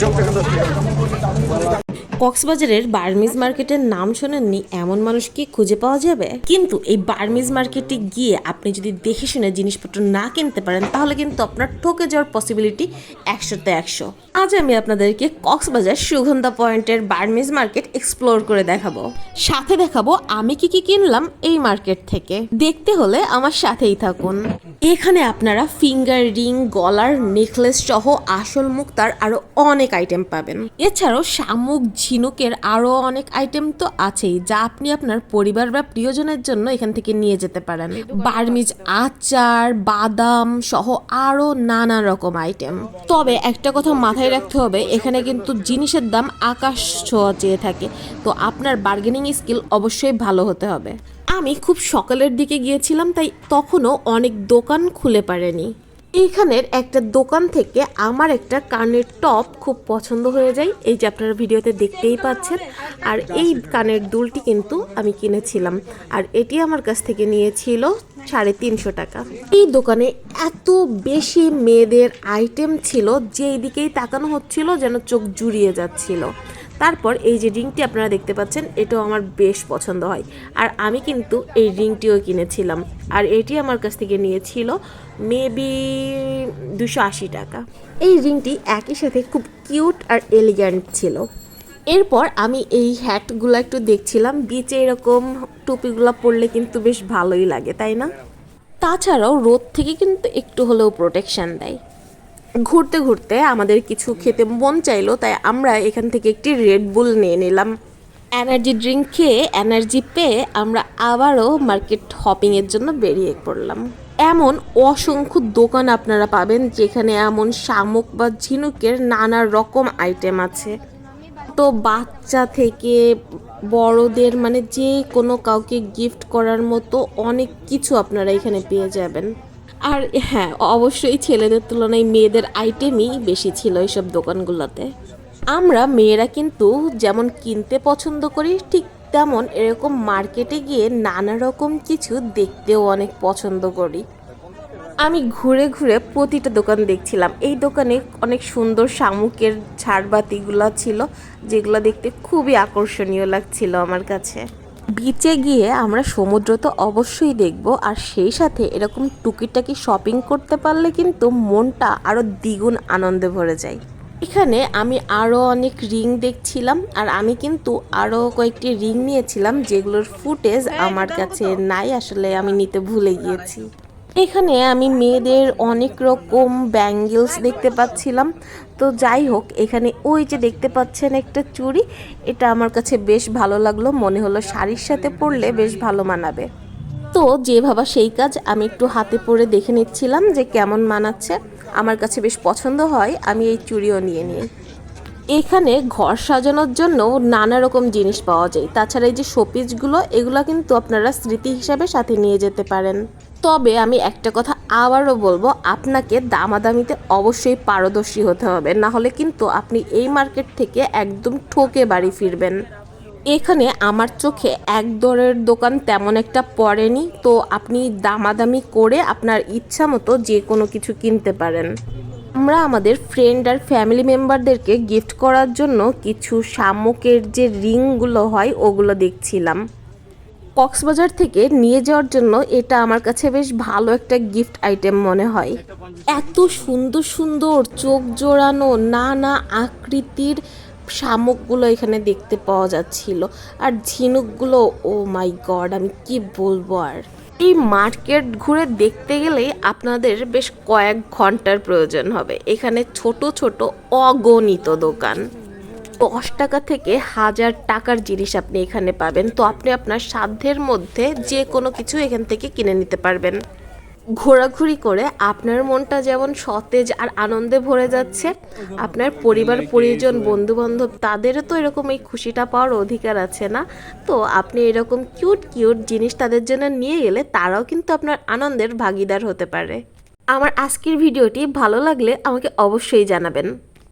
Çok takımda কক্সবাজারের বার্মিজ মার্কেটের নাম শোনেননি এমন মানুষ কি খুঁজে পাওয়া যাবে? কিন্তু এই বার্মিজ মার্কেটে গিয়ে আপনি যদি দেখে শুনে জিনিসপত্র না কিনতে পারেন, তাহলে কিন্তু আপনার ঠকে যাওয়ার পসিবিলিটি একশোতে একশো। আজ আমি আপনাদেরকে কক্সবাজার সুগন্ধা পয়েন্টের বার্মিজ মার্কেট এক্সপ্লোর করে দেখাবো। সাথে দেখাবো আমি কি কি কিনলাম এই মার্কেট থেকে। দেখতে হলে আমার সাথেই থাকুন। এখানে আপনারা ফিঙ্গার রিং গলার নেকলেস সহ আসল মুক্তার আরও অনেক আইটেম পাবেন। এছাড়াও শামুক ঝিনুকের আরও অনেক আইটেম তো আছেই যা আপনি আপনার পরিবার বা প্রিয়জনের জন্য এখান থেকে নিয়ে যেতে পারেন। বার্মিজ আচার বাদাম সহ আরও নানা রকম আইটেম তবে একটা কথা মাথায় রাখতে হবে এখানে কিন্তু জিনিসের দাম আকাশ ছোঁয়া চেয়ে থাকে তো আপনার বার্গেনিং স্কিল অবশ্যই ভালো হতে হবে। আমি খুব সকালের দিকে গিয়েছিলাম তাই তখনও অনেক দোকান খুলে পারেনি। এইখানের একটা দোকান থেকে আমার একটা কানের টপ খুব পছন্দ হয়ে যায়। এই যে আপনারা ভিডিওতে দেখতেই পাচ্ছেন। আর এই কানের দুলটি কিন্তু আমি কিনেছিলাম। আর এটি আমার কাছ থেকে নিয়েছিল সাড়ে তিনশো টাকা। এই দোকানে এত বেশি মেয়েদের আইটেম ছিল, যেই দিকেই তাকানো হচ্ছিল যেন চোখ জুড়িয়ে যাচ্ছিল। তারপর এই যে রিংটি আপনারা দেখতে পাচ্ছেন, এটাও আমার বেশ পছন্দ হয়। আর আমি কিন্তু এই রিংটিও কিনেছিলাম। আর এটি আমার কাছ থেকে নিয়েছিল মেবি দুশো আশি টাকা। এই রিংটি একই সাথে খুব কিউট আর এলিগ্যান্ট ছিল। এরপর আমি এই হ্যাটগুলো একটু দেখছিলাম। বিচে এরকম টুপিগুলো পরলে কিন্তু বেশ ভালোই লাগে, তাই না? তাছাড়াও রোদ থেকে কিন্তু একটু হলেও প্রোটেকশান দেয়। ঘুরতে ঘুরতে আমাদের কিছু খেতে মন চাইলো, তাই আমরা এখান থেকে একটি রেড বুল নিয়ে নিলাম। এনার্জি ড্রিঙ্ক খেয়ে এনার্জি পেয়ে আমরা আবারও মার্কেট হপিংয়ের জন্য বেরিয়ে পড়লাম। এমন অসংখ্য দোকান আপনারা পাবেন, যেখানে এমন শামুক বা ঝিনুকের নানা রকম আইটেম আছে। তো বাচ্চা থেকে বড়দের মানে যে কোনো কাউকে গিফট করার মতো অনেক কিছু আপনারা এখানে পেয়ে যাবেন। আর হ্যাঁ অবশ্যই ছেলেদের তুলনায় মেয়েদের আইটেমই বেশি ছিল এইসব দোকানগুলোতে। আমরা মেয়েরা কিন্তু যেমন কিনতে পছন্দ করি, ঠিক তেমন এরকম মার্কেটে গিয়ে নানা রকম কিছু দেখতেও অনেক পছন্দ করি। আমি ঘুরে ঘুরে প্রতিটা দোকান দেখছিলাম। এই দোকানে অনেক সুন্দর শামুকের ঝাড়বাতিগুলো ছিল, যেগুলো দেখতে খুবই আকর্ষণীয় লাগছিল আমার কাছে। বিচে গিয়ে আমরা সমুদ্র তো অবশ্যই দেখব আর সেই সাথে এরকম টুকিটাকি শপিং করতে পারলে কিন্তু মনটা আরও দ্বিগুণ আনন্দে ভরে যায়। এখানে আমি আরও অনেক রিং দেখছিলাম আর আমি কিন্তু আরও কয়েকটি রিং নিয়েছিলাম যেগুলোর ফুটেজ আমার কাছে নাই আসলে আমি নিতে ভুলে গিয়েছি। এখানে আমি মেয়েদের অনেক রকম ব্যাঙ্গেলস দেখতে পাচ্ছিলাম। তো যাই হোক, এখানে ওই যে দেখতে পাচ্ছেন একটা চুড়ি, এটা আমার কাছে বেশ ভালো লাগল। মনে হলো শাড়ির সাথে পরলে বেশ ভালো মানাবে। তো যে ভাবা সেই কাজ আমি একটু হাতে পরে দেখে নিচ্ছিলাম যে কেমন মানাচ্ছে। আমার কাছে বেশ পছন্দ হয়, আমি এই চুড়িও নিয়ে নিই। এখানে ঘর সাজানোর জন্য নানা রকম জিনিস পাওয়া যায়। তাছাড়া এই যে শোপিসগুলো, এগুলো কিন্তু আপনারা স্মৃতি হিসাবে সাথে নিয়ে যেতে পারেন। তবে আমি একটা কথা আবারও বলব, আপনাকে দামাদামিতে অবশ্যই পারদর্শী হতে হবে। না হলে কিন্তু আপনি এই মার্কেট থেকে একদম ঠকে বাড়ি ফিরবেন। এখানে আমার চোখে এক দরের দোকান তেমন একটা পড়েনি, তো আপনি দামাদামি করে আপনার ইচ্ছা মতো যে কোনো কিছু কিনতে পারেন। আমরা আমাদের ফ্রেন্ড আর ফ্যামিলি মেম্বারদেরকে গিফট করার জন্য কিছু শামুকের যে রিংগুলো হয়, ওগুলো দেখছিলাম। কক্সবাজার থেকে নিয়ে যাওয়ার জন্য এটা আমার কাছে বেশ ভালো একটা গিফট আইটেম মনে হয়। এত সুন্দর সুন্দর চোখ জোড়ানো, নানা আকৃতির শামুকগুলো এখানে দেখতে পাওয়া যাচ্ছিল। আর ঝিনুকগুলো, ও মাই গড, আমি কি বলব আর? এই মার্কেট ঘুরে দেখতে গেলে আপনাদের বেশ কয়েক ঘণ্টার প্রয়োজন হবে। এখানে ছোট ছোট, অগণিত দোকান। দশ টাকা থেকে হাজার টাকার জিনিস আপনি এখানে পাবেন। তো আপনি আপনার সাধ্যের মধ্যে যে কোনো কিছু এখান থেকে কিনে নিতে পারবেন। ঘোরাঘুরি করে আপনার মনটা যেমন সতেজ আর আনন্দে ভরে যাচ্ছে, আপনার পরিবার, পরিজন বন্ধু বান্ধব তাদেরও তো এরকম এই খুশিটা পাওয়ার অধিকার আছে না? তো আপনি এরকম কিউট কিউট জিনিস তাদের জন্য নিয়ে গেলে তারাও কিন্তু আপনার আনন্দের ভাগিদার হতে পারে। আমার আজকের ভিডিওটি ভালো লাগলে আমাকে অবশ্যই জানাবেন।